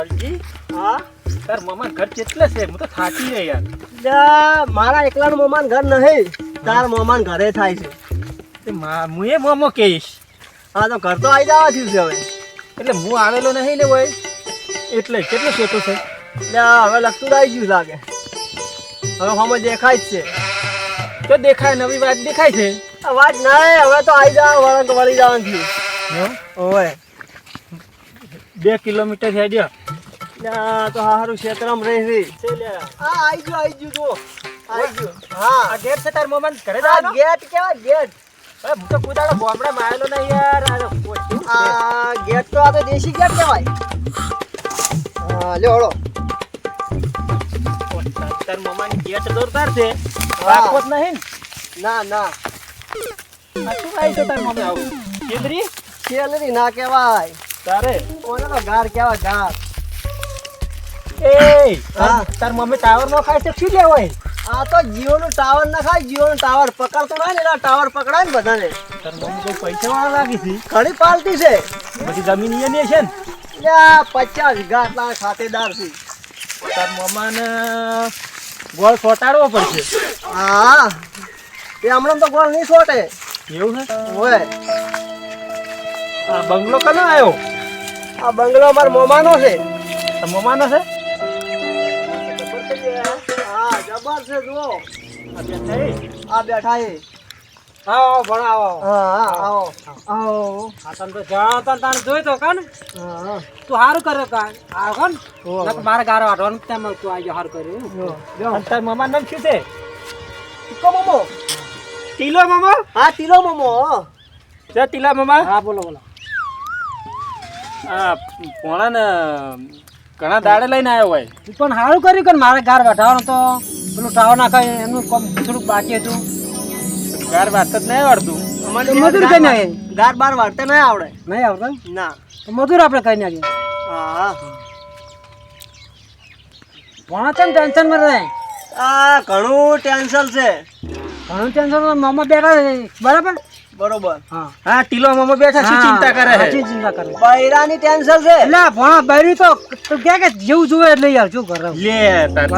કલજી હા? તાર મમાન ઘર કેટલે છે? હું તો થાકી ગઈ યાર. મારા એકલાનું મમાન ઘર નહીં. તાર મમાન ઘરે થાય છે. હું એ મોમો કહીશ. હા તો ઘર તો આવી જવા થયું છે હવે. એટલે હું આવેલો નહીં ને ભાઈ એટલે કેટલું છોટું છે? લ્યા, હવે લગતું આવી ગયું લાગે હવે હમણાં દેખાય જ છે. તો દેખાય નવી વાત દેખાય છે? વાત નહીં હવે તો આવી જાવ વળંક વળી જવાનું થયું. ઓવે બે કિલોમીટર હેડ્યો. લ્યા, તો હારું ક્ષેત્રમાં રહી રહી હા આવી ગયું આવી ગયું તો આવી ગયું. હા. આ ગેટ છે તાર મોમાં ઘરે આ ગેટ કેવાય? ગેટ. અરે હું તો કુદાડો બોમડા મારેલો નહીં યાર. આ તો પોચું છે. આ ગેટ તો આ તો દેશી ગેટ કહેવાય હા લ્યો હળો. તાર મોમાની ગેટ દોરદાર છે હા. જ નહીં ના? ના આ શું આવી છે તાર મોમે આવું કેન્દ્રી સેલરી ના કહેવાય તારે? ઓને તો ગાર કહેવાય ગાર. એ. તાર- મમ્મી ટાવર નો ખાય છે શું લેવાય? આ તો જીઓનું ટાવર ના ખાય જીઓનું ટાવર પકડતો ના ને ટાવર પકડાય ને બધાને. તાર મમ્મી કોઈ પૈસા વાળા લાગી છે? ઘણી પાલતી છે. પછી જમીન અહીંયા છે ને? પચાસ વીઘા આટલા ખાતેદાર છે. તાર મમ્માને ગોળ ફોટાડવો પડશે. હા. એ હમણાં તો ગોળ નહીં છોટે એવું છે? ઓય આ બંગલો કનો આવ્યો આ બંગલો અમાર મોમાનો છે. મોમાનો છે? હા જબર છે જુઓ. આ બેઠા છે આવો ભણાવો હા હા આવો. આવો. આ તને તો જાણો તને તાને જોઈ તો કાન હા હા. તું સારું કર્યો કાન આવો કાન મારે ગારો વાટવાનું તેમ તું આવી સારું કર્યું તાર મમ્મા નામ શું છે? ટીકો મોમો. ટીલો મમ્મા હા ટીલો મોમો. ટીલા મમ્મા હા બોલો બોલો. આ પોણા ને ઘણા દાડે લઈને આવ્યો હોય પણ સારું કર્યું કે મારે ગાર વઢાવવાનું તો. પેલું ટાવર નાખાય એનું કોમ થોડુંક બાકી હતું. ગાર વાત જ નહીં આવડતું. મજૂર કઈ નાખે? ગાર બાર વાળતે નહીં આવડે. નહીં આવડતું ના. તો મજૂર આપણે કઈ નાખીએ હા. ને ટેન્શનમાં રહે. આ ઘણું ટેન્શન છે. ઘણું ટેન્શન મામા બેઠા છે. બરાબર? બરોબર. હા. ટીલો બેઠા શું ચિંતા કરે છે. ચિંતા કરે બૈરાની ટેન્શન છે. ભણા બૈરી તો કે કે જેવું જોવે લઈ આવ શું લે તાર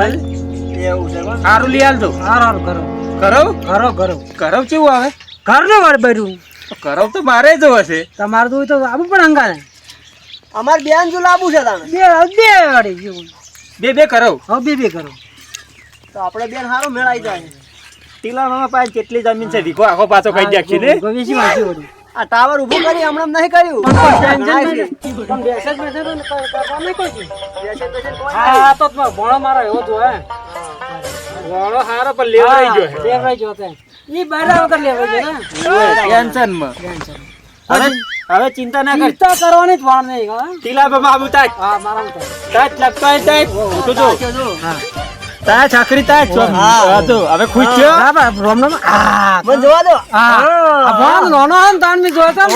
એવું છે સારું લઈ આલજો હારું હારું કરો. કરવ કરો કરો. કરવ કેવું આવે? ઘરનો મારે બૈરું. તો કરવ તો મારે જ હશે તમારે જોયું તો આવું પણ હંગાને અમાર બેન જો લાબુ છે તાણે. બે બે વાળી જેવું. બે બે કરવ હા બે બે કરો. તો આપણે બેન સારો મેળાઈ જાય. ટીલા મામા પાસે કેટલી જમીન છે વીઘો આખો પાછો કહી દેખી ને વળી આ ટાવર ઊભું કરી હમણાં નહીં કર્યું ટેન્શન. પણ બેસે બેસે તો ને કોઈ. બેસે બેસે હા તો ભણો મારો એવો જ હે ભણો હારો પણ લેવરાઈ ગયો હે લેવરાઈ ગયો તે ઈ બહાર વગર લેવરાઈ ગયો ને ટેન્શનમાં હવે હવે ચિંતા ના કર ચિંતા કરવાની જ વાર નહીં હા ટીલા બાબુ તાજ હા મારા. તાજ લપકાય તાજ ઉઠું જો સાચો તાજ છાકરી તા તો હવે ખુશ થયો? હા બા, રોમ રોમ. આ મને જોવા દો. આ ભણો નોનો હમ તાન બી જોવા તા ને.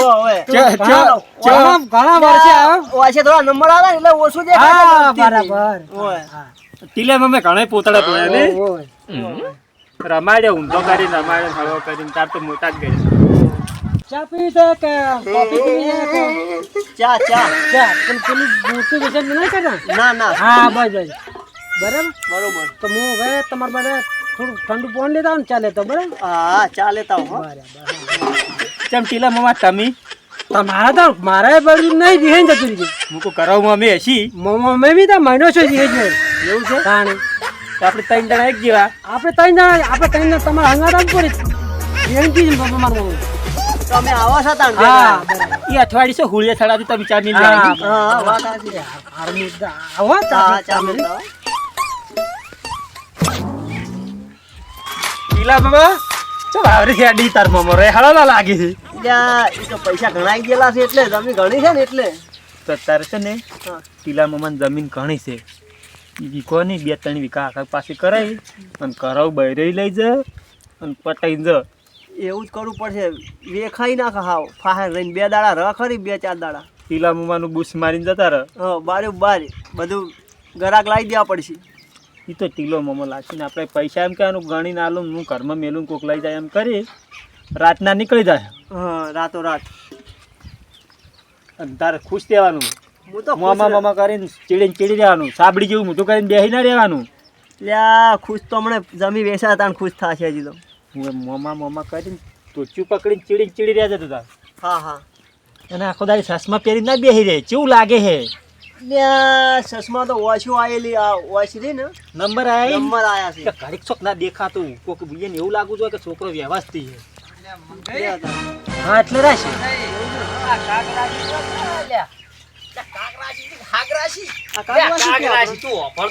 ચો ઘણા વર્ષે આ વાસે થોડા નંબર આવે ને એટલે ઓછું જે હા ને. બરાબર. ઓય. ટીલા મમે ઘણા પોતળા તોડ્યા ને. ઓય. રમાડ્યો ઊંધો કરીને રમાડ્યો હળવો કરીને. તાર તો મોટા જ ગયા ચા કે કોફી પીવી ચા ચા. ચા. પણ પેલી વિશે નહીં કરતા ના ના. હા બસ બસ. બરાબર બરોબર તો હું હવે તમારા માટે થોડું ઠંડુ પાણી લેતા આવું ને ચાલે તો બરાબર હા ચા લેતા હો ચમ ટીલા મામા તમે તમારા તો મારા બાજુ નહીં જીહે ને જતું હું કો કરાવ અમે હશી મમ્મી મેં બી તો મહિનો છે જીહે છે એવું છે તો આપણે ત્રણ જણા એક જેવા આપણે ત્રણ જણા આપણે ત્રણ જણા તમારા હંગાત આમ કરી જીહે કી બાપા મારા મમ્મી તમે આવો છો તાણ હા એ અઠવાડિયે છે હુળિયા થડાથી તમે ચાર મિલ હા, જાય હા હા, વાત છે. હારું આવો ચા ચા લેતા ટીલા બાબા. ચો આવરી છે તાર મમો રે. હળો લાગી છે. એ તો પૈસા ઘણાઈ ગયેલા છે એટલે જમીન ઘણી છે ને એટલે. તો અત્યારે છે ને હા. ટીલા મામાની જમીન ઘણી છે. વીકો નહીં બે ત્રણ વીકા આખા પાસે કરાવી અને કરાવ બૈરી લઈ જ અને પટાઈ જ. એવું જ કરવું પડશે. વેખાઈ ના હાવ. ફાહે લઈને બે દાડા રહ ખરી બે ચાર દાડા. પીલા મુમાનું બુશ મારીને જતા રહ. બારે બાર. બધું ગરાક લાવી દેવા પડશે. એ તો ટીલો મમો લાગશે ને આપણે પૈસા એમ કહેવાનું ગણીને આલું હું ઘરમાં મેલું કોક લઈ જાય એમ કરી રાતના નીકળી જાય. હા રાતો રાત તારે ખુશ રહેવાનું. હું તો મોમા મોમા કરીને ચીડીને ચીડી રહેવાનું. સાબડી જેવું મોટું કરીને બેસી ના રહેવાનું. લ્યા ખુશ તો હમણાં જમી બેસા તાણ ખુશ થશે હજી તો. હું મોમા મોમા કરીને ટોચું પકડીને ચીડીને ચીડી રહ્યા જતો તું હા હા. અને આખો દાડી ચશ્મા પહેરી ના બેસી રહે. કેવું લાગે હે? ચશ્મા તો ઓછું આવેલી આ ઓછી રહી ને. નંબર આયા નંબર આયા છે. ઘડીક ચોક ના દેખાતું. કોક એને એવું લાગુ જોઈએ કે છોકરો વ્યવસ્થિત છે. હા એટલે રહેશે આ કાગવાસી શું આપણે?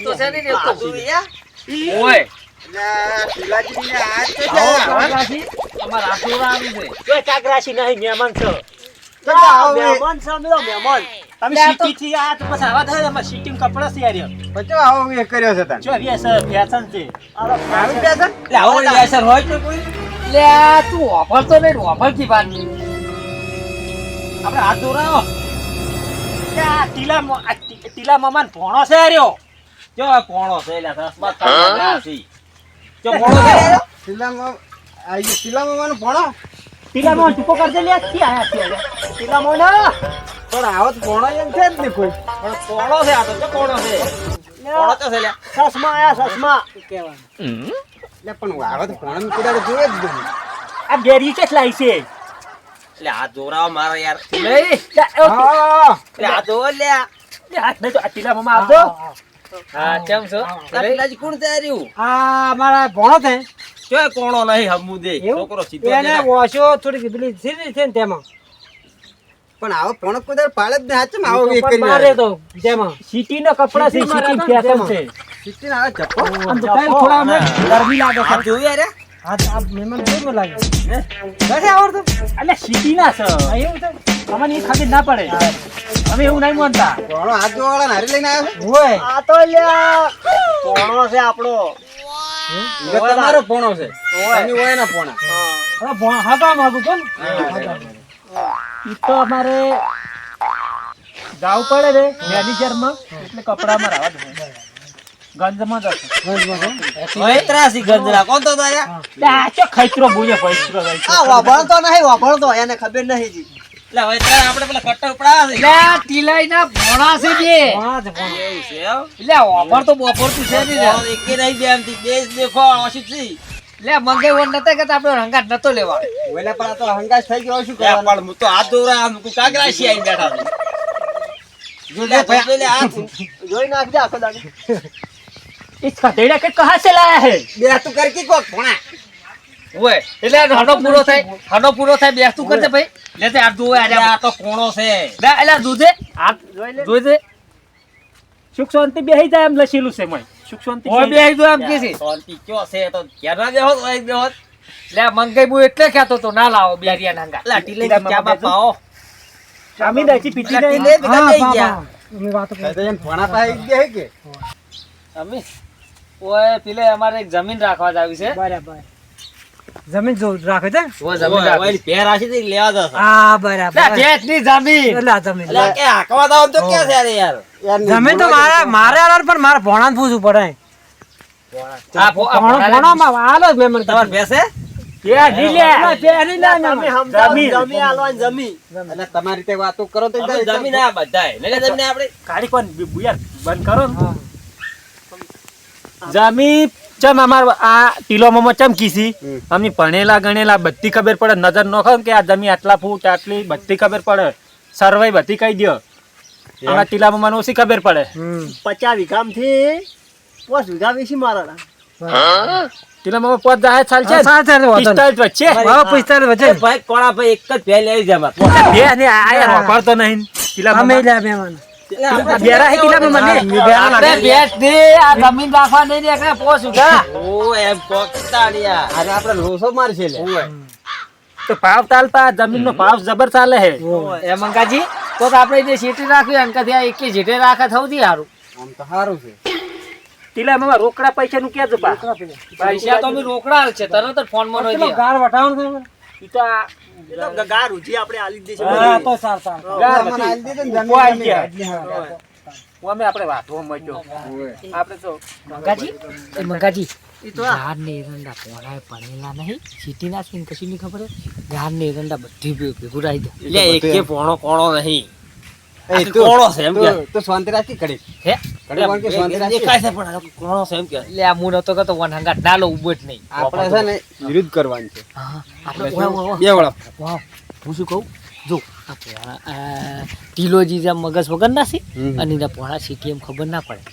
તોય કાગરાશી નહીં મહેમાન છો. મહેમાન છે મહેમાન. તમે સિટીથી આ તો પછી આવા થાય એમાં સિટીમાં કપડા પછી આવો એ કર્યો છે તને? જો સર ફેશન છે. આ તો આવી હોય તો કોઈ. લે તું નહીં વાપરતી વાત. આપણે હાથ દોરાવો. કે આ ટીલા મો- આ ટી- ટીલા મામાને ભોણો છે રહ્યો. જો આ ભોણો છે એટલે રસમાં છે. જો ભોણો છે. આ ટીલા મામા ચૂપો કરજે લે ક્યાં આયા છે? ટીલા મામા પણ આવો તો ભણો એમ છે જ ને કોઈ. પણ ભોણો છે આ તો જો ભોણો છે. ભોણો તો છે લે. ચશ્મા આયા ચશ્મા એટલે પણ આવો તો ભણો કુદાડે જોયે જ નહીં. આ બેરી કેટલા છે. લે આ દોરાવ મારો યાર. લે હા લે આ દો લે લે હાથ નહીં તો આ ટીલા મામા આવજો. હા કેમ છો? પેલાજી કોણ તૈયાર્યું આ મારા ભણો છે. ચોય કોણો નહીં હમુ દે. છોકરો સીધો એને જરા. થોડી સીધી છે ને તેમાં. પણ આવો પણ કુદર પાડે જ ને હાચે આવો એક પણ કરી મારે તો જેમાં સિટી ના કપડા છે સિટી ફેશન છે. સિટી ના ચપ્પો આમ તો ટાઈમ થોડા અમે ગરમી લાગે છે. જોયું રે. આ આ મહેમાન કેમ લાગે? નથી આવડતું? એટલે સિટીના છે. એવું છે. અમને એ ખબર ના પડે. અમે એવું નહીં માનતા. ભણો હાથ જોવાળા નારી લઈને આવ્યો હોય. આ તો લ્યા. કોણો છે આપણો? છે તમારો પોણો છે. તમે હોય ના ભણા હવે હા છો ને ઈ તો અમારે જાવું પડે રે મેનેજરમાં એટલે કપડામાં રહેવા દઉં ગંજમાં જી બપોર તું છે. નહીં કોણ એકે નહીં બે આમથી બે જ દેખો ઓછી છે લે મંગાઈ વન નતા કે આપણે રંગાટ નતો લેવા ઓલા પણ આ તો હંગાશ થઈ ગયો શું લે કરવાનું પણ હું તો હાથ દોરા આમ તું કાગરા શી આઈને બેઠા છે જો લે ભાઈ જો લે હાથ જોઈ નાખજે આખો દાડો इस खतेड़ा के कहाँ से लाया है બે તું કર કી કોક ભણા ઓય એટલે આ હનો પૂરો થાય હનો પૂરો થાય બેસ તું કરજે ભાઈ લે તે આ દોય અરે આ આ તો કોણો છે લે એટલે દૂધે आप જોઈ લે જોઈ દે સુખ શાંતિ બેહી જાય એમ લખેલું છે મય સુખ શાંતિ ઓય બે આઈ દો એમ કે છે. શાંતિ કયો છે તો ઘેર ના બેહો તો અહીં બેહો. લે મંગાઈ હું એટલે કહેતો તો ના લાવો બેરિયા નાંગા. લાટી લઈને ચા બા પાઓ સ્વામી દાચી પીતી લાટી લે બધા જઈ ગયા. અમે વાતો તો એમ ભણા પાસે ગયા કે? અમે ઓય પેલે અમારે એક જમીન રાખવા જ આવી છે. બરાબર. જમીન જો રાખે છે? જમીન ઓય, પેર આશી થી લેવા દો હા બરાબર. ભેંસની જમીન. એટલે જમીન. એટલે કે હાકવા દાવ તો ક્યાં છે યાર? યાર જમીન તો મારા મારે આલાર પણ મારે ભણાને પૂછવું પડે. આ ભણો આલો જ તમારે બેસે ત્યાં જી લે પહેરી લે જમીન. જમીન આલવાની જમીન. એટલે તમારી રીતે વાતો કરો તો જમીન આ જમીન ગાડી કોણ? બંધ કરો જમી ચમ અમાર આ ટીલોમાં ચમ કીસી. અમને ભણેલા ગણેલા બધી ખબર પડે. નજર નોખો કે આ જમી આટલા ફૂટ આટલી બધી ખબર પડે. સર્વે બધી કહી દો અમારા ટીલામાં મને ઓછી ખબર પડે. પચાસ વીઘામથી પાંચ વીઘા વેચી મારા. ટીલામાં પોત જાય ચાલ છે. પિસ્તાલીસ વચ્ચે. પિસ્તાલીસ વચ્ચે. ભાઈ કોણા ભાઈ એક જ ભેલ આવી જાય બે ને આ વાપરતો નહીં. ટીલામાં લે મહેમાન બેરા હે ટીલામાં મને? આપણે ભેંસની આ જમીન રાખવા નહીં દે કે પોસ ઉઠા. ઓ એમ કોકતાડિયા આજે આપણે લોસો મારશે લે. તો ભાવ જમીન નો ભાવ જબર ચાલે હે. એ મંગાજી તો આપણે જે સીટી રાખ્યું એમ કદી આ એકી જીટે રાખે થવું સારું આમ તો સારું છે. ટીલામાં રોકડા પૈસા નું ક્યાં જપા? પૈસા. તો અમે રોકડા છે તરત જ ફોનમાં ગાર વટાવવાનો ઈ તો આ ગાર ઉજી આપણે આલી દે હા, તો સાર સાર. ગાર મને આલી દીધું ને ઊભો આઈ ગયા. આટલી હા. હું અમે આપણે વાતો મજો આપણે તો મંગાજી? એ મંગાજી. ઈ તો ગાર ને એરંડા પડેલા નહીં. સીટી ના કશું ખબર ગાર ને એરંડા બધી ભેગું રાખી દે. લે એકે પોણો કોણો નહીં. એ કોણો છે એમ કે. તું- તું શાંતિ રાખી ઘડીક. હે? ઘડીક વાંકે શાંતિ રાખી. દેખાય છે પણ કોણો છે એમ કે. એટલે આ હું નતો કહેતો વન હંગાત ના લો ઊભો નહીં. આપણે છે ને વિરુદ્ધ કરવાનું છે. હા આપણે એટલે ઓળા, ઓળા, બે વળા. વાહ. હું શું કહું? જો આપણે ટીલોજી જેમ મગજ વગર ના છે. અને એના પોણા સીટી એમ ખબર ના પડે.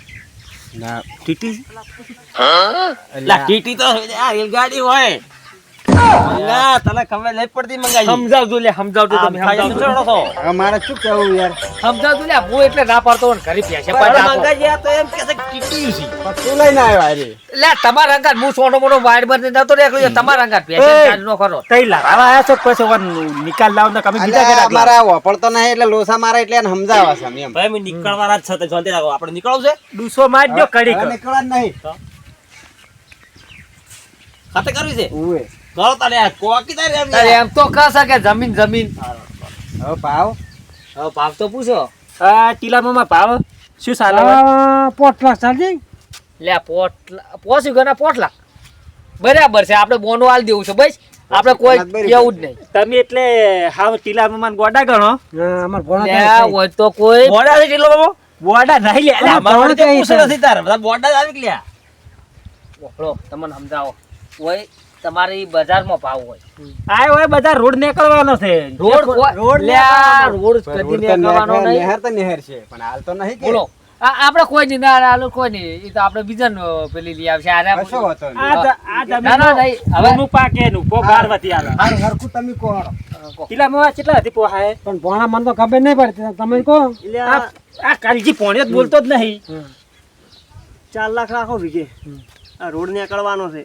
ના ટીટી? એટલે લા ટીટી તો આ રેલગાડી હોય. મંગા તને ખબર નહીં પડતી મંગાઈ સમજાવજો લે સમજાવજો તમે સમજાવજો. સમજાવજો છો મારે શું કેવું યાર? સમજાવજો લે હું એટલે ના પાડતો ને ઘરે પૈસા પણ મંગાઈ આ તો એમ કે છે કે છે. તું લઈને આવ્યો હારે. લે તમારા અંગાત હું સોનો મોનો વાયર બંધ નતો રે એકલો તમારા અંગાત પૈસા એ! ચાર્જ નો કરો તઈ લાવા આયા છો પછી વન નિકાલ લાવ ને કમે બીજા અલ્યા, મારા વાપરતો નહીં એટલે લોસા મારે એટલે એને સમજાવવા છે એમ. ભાઈ મેં નીકળવાના જ છે તો શાંતિ રાખો. આપણે નીકળવું છે? ડૂસો મારજો કડી હવે નીકળવા નહીં. ખાતે કરવી છે. કરો તારે આ કોકી તારે એમ તારે એમ તો કહે કે જમીન જમીન. હવે ભાવ? હવે ભાવ તો પૂછો. આ ટીલામાં ભાવ શું ચાલે પોટલા પોટ લે પોટલા પોસી ગણા પોટલા બરાબર છે આપણે બોનો આલ દેવું છે બસ. આપણે કોઈ. કેવું જ નહીં. તમે એટલે હાવ ટીલામાં ગોડા ગણો. અમાર ભોણા લે હોય તો કોઈ ગોડા છે ટીલામાં ગોડા નહીં લે. અમાર ક્યાં પૂછે? નથી તારે. બધા ગોડા જ આવી ગયા. બોલો તમને સમજાવો. હોય તમારી બજારમાં ભાવ હોય. આ હોય બધા રોડ નીકળવાનો છે. રોડ રોડ રોડ કદી નીકળવાનો નહીં. નહેર તો નહેર છે પણ હાલ તો નહીં કે. બોલો. આ આપણે કોઈ નહીં ના આલો કોઈ નહીં. એ તો આપણે બીજાને પેલી લઈ આવશે. નહીં. આ ના ના નહીં. હવે જમીન પાકે નું પોગાર વધી આલે. મારું હરખું તમે કહો હારો. માં કેટલા હતી પોહાય? પણ ભોણા મન તો ખબર નહીં પડતી. તમે કહો. આ કાલજી પોણે જ બોલતો જ નહીં. ચાર લાખ રાખો વીઘે. આ રોડ કરવાનો છે.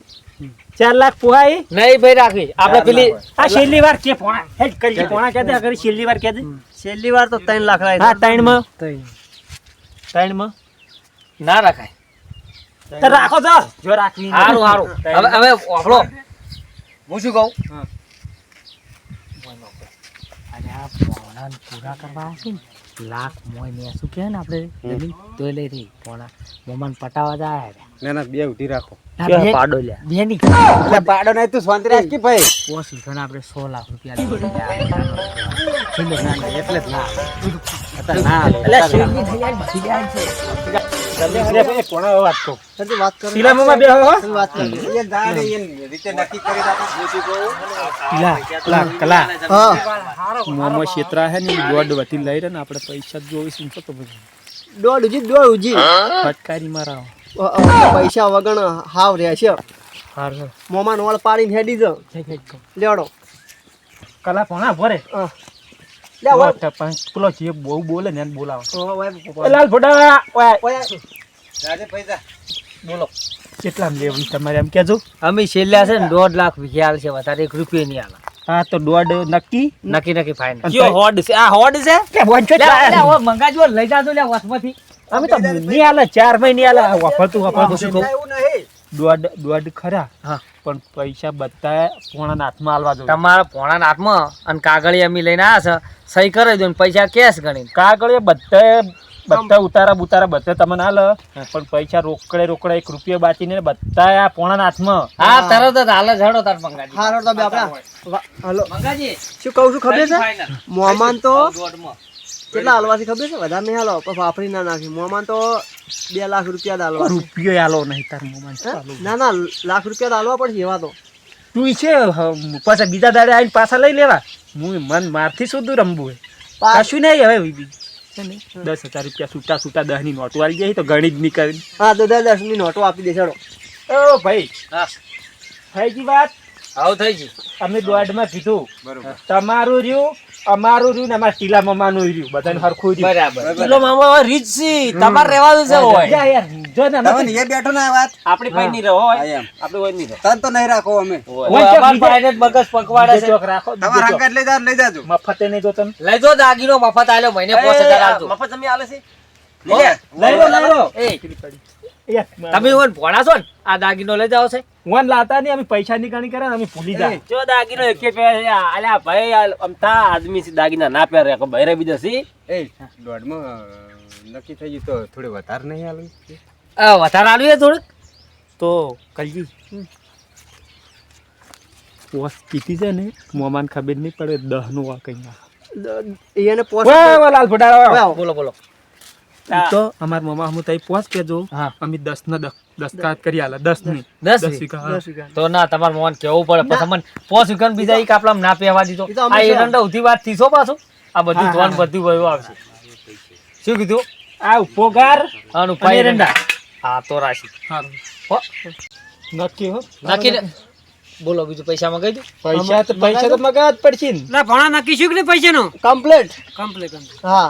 ચાર લાખ પુહાઈ? નહીં ભાઈ રાખી. આપણે પેલી આ છેલ્લી વાર કે ફોણા હેડ કરી ફોણા કે દે કરી છેલ્લી વાર કે દે છેલ્લી વાર તો ત્રણ લાખ હા રાખ્યા ત્રણ. માં 3 માં ના રાખાય. તો રાખો તો. જો રાખવી હારું હારું. હવે હવે આપણો હું શું કહું? હા. અને આ પોણા પૂરા કરવા આવશે ને લાખ મોય ને શું કહેવાય ને આપણે જમીન તો લઈ રહી પોણા મોમાન પટાવા જાય ના ના બે ઉઠી રાખો. પાડો લે બે ની પાડો નહીં તું શાંતિ રાખ કે ભાઈ. પોસ ઘણા આપણે સો લાખ રૂપિયા. છેલ્લે ના ના, એટલે જ ના. અત્યારે ના હાલે. એટલે ના. બધી જા રે, મોમો ક્ષેત્રા હે ને દોડ વતી લઈ રહ્યા ને આપડે પૈસા જોઈશું. તો પછી દોઢ ઉજી દોઢ ઉજી. ફટકારી મારા પૈસા વગર હાવ રહ્યા છે. મોમાં નોળ પાડીને હેડી જાવ લેડો કલા પોણા ભરે. પેલો જે બહુ બોલે ને બોલાવો. હવે, હવે, એ લાલ ફોટા ઓય. ઓય, જાજે પૈસા. બોલો. કેટલા લેવું તમારે એમ કેજો અમે છેલ્લા છે ને દોઢ લાખ છે વધારે એક રૂપિયા નહીં હાલ હા તો દોઢ નક્કી? નક્કી નક્કી ફાઈનલ જો હોડ છે? આ હોડ છે? કે વંચો મંગાજો લઈ જાજો લે વસમાંથી. અમે તો નહીં આલે ચાર મહિને આલે. શું કહું? દોડ દોડ ખરા હા. પણ પૈસા બધા પોણા હાથમાં આલવા જોઈએ. તમારા પોણા હાથમાં અને કાગળી અમે લઈને આવ્યા છે સહી કરી દો ને પૈસા કેશ ગણી કાગળ બધા બધા ઉતારા બુતારા બધા તમને આલે પણ પૈસા રોકડે રોકડે એક રૂપિયા બાચીને બધા આ પોણા હાથમાં. હા તરત જ હાલ ઝાડો તાર મંગાજી. હાલો તો બે આપણા. હાલો મંગાજી. શું કહું છું ખબર છે. મોમાન તો દોઢમાં. કેટલા હાલવાથી ખબર છે? વધારે નહીં હાલો પણ વાપરી ના નાખી. મોમાં તો બે લાખ રૂપિયા દાલવા રૂપિયો આલો નહીં તાર મોમાં ના ના લાખ રૂપિયા દાલવા પડશે એવા તો. તું છે પાછા બીજા દાડે આવીને પાછા લઈ લેવા. હું મન મારથી શું રમવું હે પા- કશું નહીં હવે બીજું દસ હજાર રૂપિયા છૂટા છૂટા દસની નોટો આવી જાય તો ગણી જ નીકળી હા તો દસ દસની નોટો આપી દે ચડો ઓ ભાઈ હા. થઈ ગઈ વાત? આવું થઈ ગયું અમે દોઢમાં કીધું. તમારું રહ્યું અમારું રહ્યું ને અમારા ટીલા મામાનું રહ્યું. બધાને હરખું રહ્યું. બરાબર. ટીલો મામા રીત સી તમારે રહેવાનું છે હોય. યાર જો ને તમે એ બેઠો ને વાત. આપણી પાસે નહીં રહો હોય. આપણે હોય નહીં તન તો નહીં રાખો અમે. અમાર ભાઈને મગજ પકવાડે છે. ચોક રાખો તમારા ચોક. લઈ જાવ લઈ જાજો. મફતે નહીં જો તમે. લઈ જો દાગીનો મફત આલ્યો મહિને પાંચ હજાર આલજો મફત તમે આલે છે. લઈ લો લઈ લો. એ એ, તમે ઓન ભોળા છો ને આ દાગીનો લઈ જાવ છે. ઓન લાતા નહીં અમે પૈસા ની ગણી કરે ને અમે ભૂલી જાય. જો દાગીનો એક પે આલ્યા ભાઈ અમતા આદમી છે દાગીના ના પહેરે કે બહેરે બીજા સી એ દોઢમાં નક્કી થઈ ગયું તો થોડી વધારે નહીં હાલવી આ વધારે આલ્યું થોડુંક? તો કલજી. પોસ કીધી છે ને મોમાન ખબર નહીં પડે દહનું આ કઈ એને પોસ લાલ ફટાડા બોલો બોલો. તો અમાર મામા હું તઈ પહોંચ કેજો. અમે દસ ના દસ દસ્તખત કરી આલા. દસની દસ વીઘા. તો ના તમાર મોન કેવું પડે? પણ તમને પોસ વિકન બીજા એક આપલા ના પહેવા દીધો. આ એ એરંડા ઉધી વાત થીસો પાછો? આ બધું ધોન બધું વયું આવશે. શું કીધું? આ ઉપોગાર અને પાઈ એરંડા. હા તો રાશી. હારું. હો. નક્કી હો. નક્કી બોલો બીજું પૈસા માં દઉં પૈસા તો પૈસા તો મગાવવા જ પડશે ને. ભણા નક્કી શું કે નહીં નો કમ્પ્લેટ કમ્પ્લેટ હા.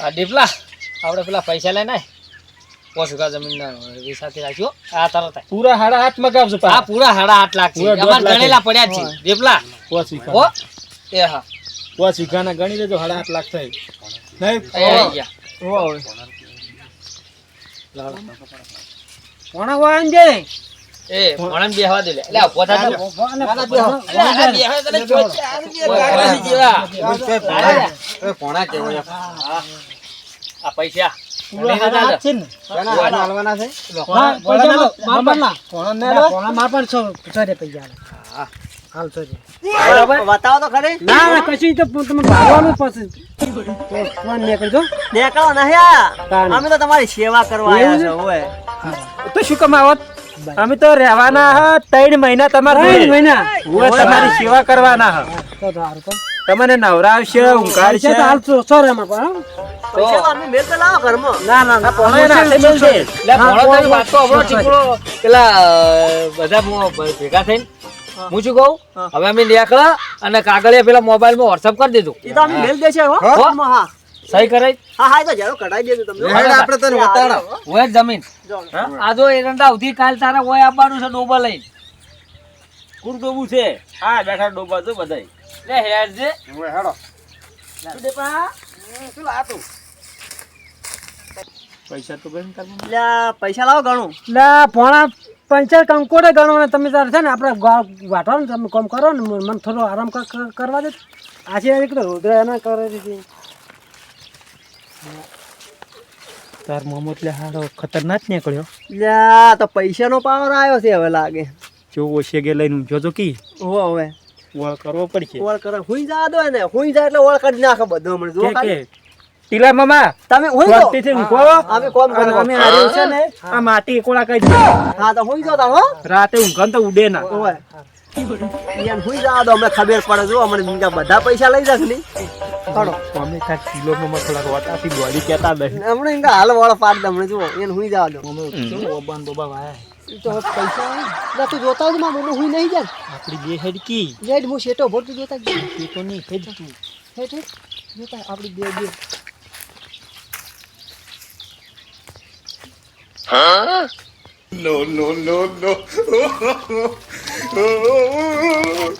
આ દીપલા. આપણે પેલા પૈસા લઈને. પોસ વિઘા જમીન સાથે રાખ્યો આ તરત. પૂરા હાડા હાથ મગાવજો આ પા પૂરા દોઢ અમારે લાખ. ગણેલા પડ્યા છે. દીપલા. પોચ વીઘા. એ હા. પોચ વીઘાના ગણી લેજો હાડા હાથ લાખ થાય. નહીં? જે એ ભણન બેહવા દે લે. બેહવા તને જોઈ આ જેવા. કેવો છે? આ પૈસા. બતાવો તો ખરી. ના ના કશું તો તમે ભાગવાનું પછી ફોન નીકળજો નહીં અમે તો તમારી સેવા કરવા આવ્યા છે? છે તો શું કમાવત અમે તો રહેવાના હ ત્રણ મહિના તમારા ત્રણ મહિના? તમારી સેવા કરવાના હા. તો. તમને નવરાવશે ઊંઘાડશે પૈસા તો હાલ પૈસા તો અમે મેલ તો લાવો ઘરમાં. ના ના ના. પોણો એના હાથે મળશે. એટલે હા, ભણો તારી વાત તો બોલ, હમણાં પેલા બધા ભેગા થઈને. હું. શું કહું? હવે અમે નીકળ્યા અને કાગળિયા પેલા મોબાઈલમાં વોટ્સઅપ કરી દીધું. એ તો અમે મેલ દેશે હો સહી કરાય? હા હા તો જરૂર કઢાઈ દેજો તમને. હેડ આપણે તને વતાડો. હોય જ જમીન. આ જો એરંડા ઉધી કાલ તારા હોય આપવાનું છે ડોબા લઈને. કુર ડોબું છે. હા બેઠા ડોબા તો બધાય. લે હેડજે. હું હેડો. શું દેપા? શું લાતું? પૈસા તો બંધ કરવા એટલે પૈસા લાવો ગણું એટલે આ પંચર કંકોડે ગણો ને તમે તાર છે ને આપણે ગા- વાટો ને તમે કામ કરો ને મને થોડો આરામ કર- કર- કરવા દે. આજે એક તો રુદ્ર એના કરે છે તાર મોમો એટલે હારો ખતરનાક નીકળ્યો. લ્યા આ તો પૈસાનો પાવર આવ્યો છે હવે લાગે. જો ઓછે કે લઈને જોજો કી. ઓ હવે. વળ કરવો પડશે. ઓળ કરે. હુઈ જા દો ને હુઈ જા એટલે ઓળ કાઢી નાખે બધો મને જો કે ટીલા મામા તમે હુઈ જો. ઊંઘો. અમે કોમ કરો. અમે હાર્યું છે ને આ માટી એકોળા કઈ હા તો હુઈ જો તા હો. રાતે ઊંઘન તો ઉડે ના. ઓવે ઈયાને હુઈ જા દો. અમને ખબર પડે. જો અમને બીજા બધા પૈસા લઈ જશે ની કાઢો અમે તાર કિલો માં થોડાક વાટાથી દોડી કેતા નહીં હમણાં હાલ વાળો પાડ દમણે જો એને હુઈ જા દો. ઓબાન બોબા વાયા તો પૈસા તું જોતા જ માં મને હું નહીં જાય. આપણી બે હેડકી. જેડ હું શેટો ભોટ તું જોતા જ શેટો નહીં હેડ તું. હેડ જોતા આપણી બે બે. હા નો નો નો નો Oh